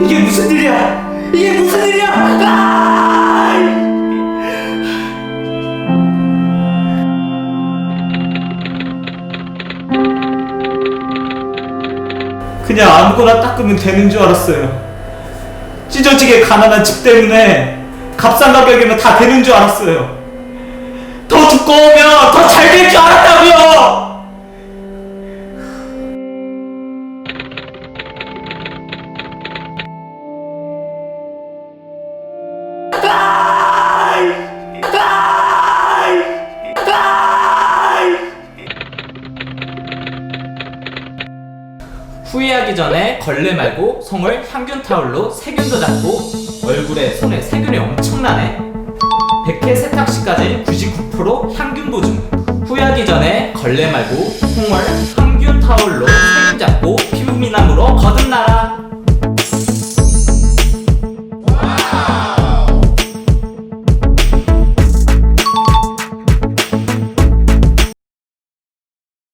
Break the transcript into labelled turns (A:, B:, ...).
A: 이게 무슨 일이야? 이게 무슨 일이야? 아! 그냥 아무거나 닦으면 되는 줄 알았어요. 찢어지게 가난한 집 때문에 값싼 가격이면 다 되는 줄 알았어요. 더 두꺼우면 더 잘 될 줄 알았다고요.
B: 후회하기 전에 걸레 말고 송을 향균 타올로 세균도 잡고 얼굴에 손에 세균이 엄청나네. 백회 세탁 시까지 99% 향균 보증. 후회하기 전에 걸레 말고 송을 향균 타올로 세균 잡고